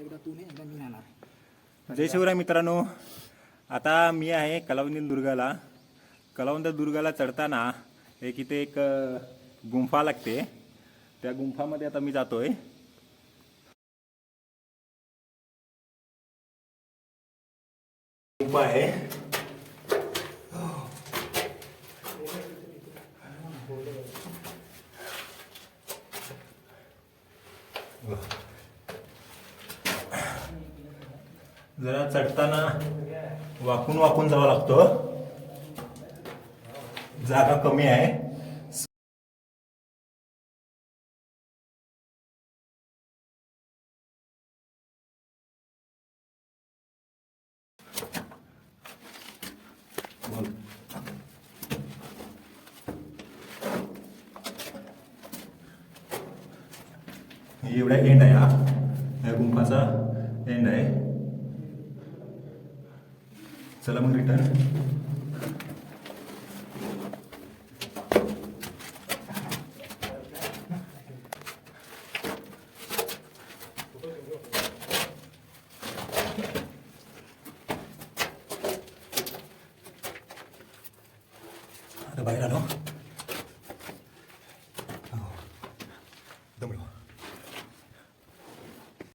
एकदा तू एकदा मी जय शिवराय मित्रांनो. आता मी आहे कलावंदी दुर्गाला. कलावंद दुर्गाला चढताना एक इथे एक गुंफा लागते. त्या गुंफामध्ये आता मी जातोय. गुंफा आहे. जरा चढताना वाकून वाकून जावं लागतं. जागा कमी आहे. एवढा एंड आहे हा. या गुंफाचा एंड आहे. Selam Ringler. Hadi bayılalım. Tamam. Dımrım.